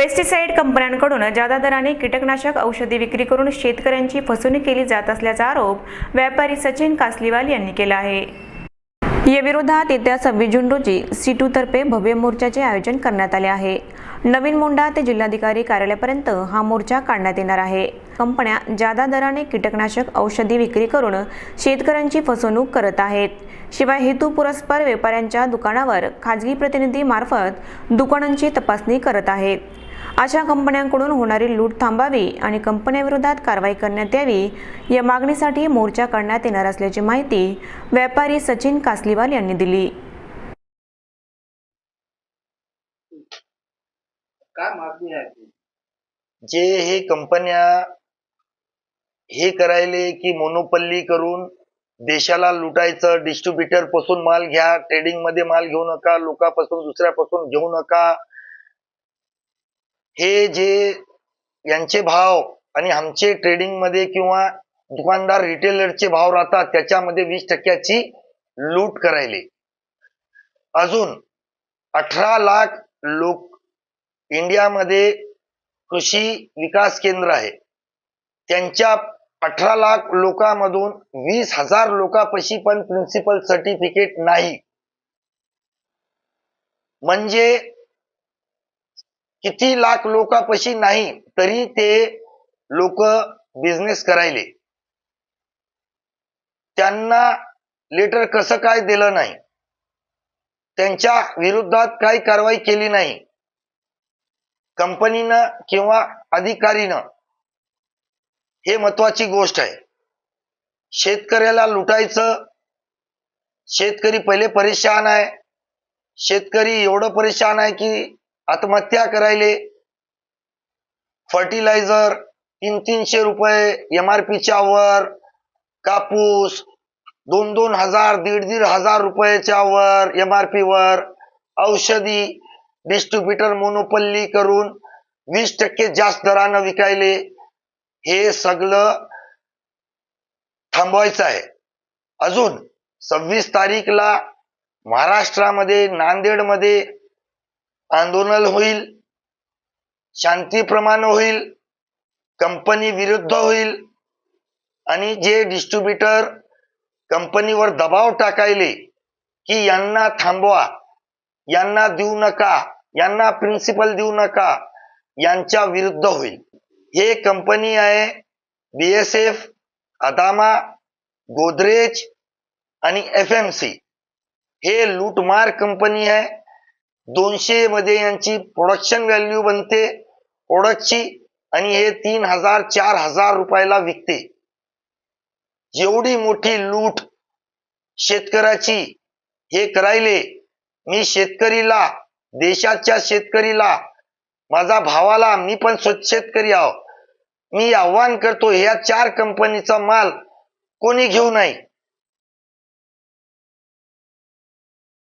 Pesticide कंपन्यांकडून जादा दराने कीटकनाशक औषधी विक्री करून शेतकऱ्यांची फसवणूक केली जात असल्याचा आरोप व्यापारी सचिन कासलीवाल यांनी केला आहे. या विरोधात येत्या सव्वीस जून रोजी सीटू तर्फे भव्य मोर्चाचे आयोजन करण्यात आले आहे. नवीन मोंढा ते जिल्हाधिकारी कार्यालयापर्यंत हा मोर्चा काढण्यात येणार आहे. कंपन्या जादा दराने कीटकनाशक औषधी विक्री करून शेतकऱ्यांची फसवणूक करत आहेत. शिवाय हेतू पुरस्पर व्यापाऱ्यांच्या दुकानावर खाजगी प्रतिनिधी मार्फत दुकानांची तपासणी करत आहेत. अशा कंपन्यांकडून होणारी लूट थांबावी आणि कंपन्यांविरोधात कारवाई करण्यात यावी या मागणीसाठी मोर्चा काढण्यात येणार असल्याची माहिती व्यापारी सचिन कासलीवाल यांनी दिली काय मागणी आहे? जे हे कंपन्या हे करायले की मोनोपल्ली करून देशाला लुटायचं डिस्ट्रीब्युटरपासून माल घ्या ट्रेडिंगमध्ये माल घेऊ नका लोकांपासून दुसऱ्यापासून घेऊ नका हे जे यांचे भाव आणि आमचे ट्रेडिंगमध्ये किंवा दुकानदार रिटेलरचे भाव राहतात त्याच्यामध्ये वीस टक्क्याची लूट करायले. अजून अठरा लाख लोक इंडियामध्ये कृषी विकास केंद्र आहे. त्यांच्या अठरा लाख लोकांमधून वीस हजार लोकांपाशी पण प्रिन्सिपल सर्टिफिकेट नाही. म्हणजे किती लाख लोकांपाशी नाही तरी ते लोक बिझनेस करायले. त्यांना लेटर कसं काय दिलं नाही? त्यांच्या विरोधात काही कारवाई केली नाही? कंपनीनं किंवा अधिकारीनं? हे महत्वाची गोष्ट आहे. शेतकऱ्याला लुटायचं शेतकरी पहिले परेशान आहे. शेतकरी एवढं परेशान आहे की आत्महत्या करायले. फर्टिलायझर तीन तीनशे रुपये एम आर वर कापूस दोन दोन हजार दीड दीड हजार रुपयाच्या वर एम आर पी वर औषधी डिस्ट्रीब्युटर मोनोपल्ली करून वीस टक्के जास्त दरानं विकायले. हे सगळं थांबवायचं आहे. अजून सव्वीस तारीखला महाराष्ट्रामध्ये नांदेडमध्ये आंदोलन होईल शांतीप्रमाणे होईल कंपनी विरुद्ध होईल आणि जे डिस्ट्रीब्युटर कंपनीवर दबाव टाकायले की यांना थांबवा यांना देऊ नका यांना प्रिन्सिपल देऊ नका यांच्या विरुद्ध होईल. हे कंपनी आहे B S F Adama Godrej आणि एफ एम सी हे लूटमार कंपनी आहे. दोनशे मध्ये यांची प्रोडक्शन व्हॅल्यू बनते. प्रोडक्टची आणि हे तीन हजार चार हजार रुपयाला विकते. जेवढी मोठी लूट शेतकऱ्याची हे करायले. मी शेतकरीला देशाच्या शेतकरीला माझा भावाला मी पण स्वच्छ शेतकरी आहो. मी आव्हान करतो ह्या चार कंपनीचा माल कोणी घेऊ नाही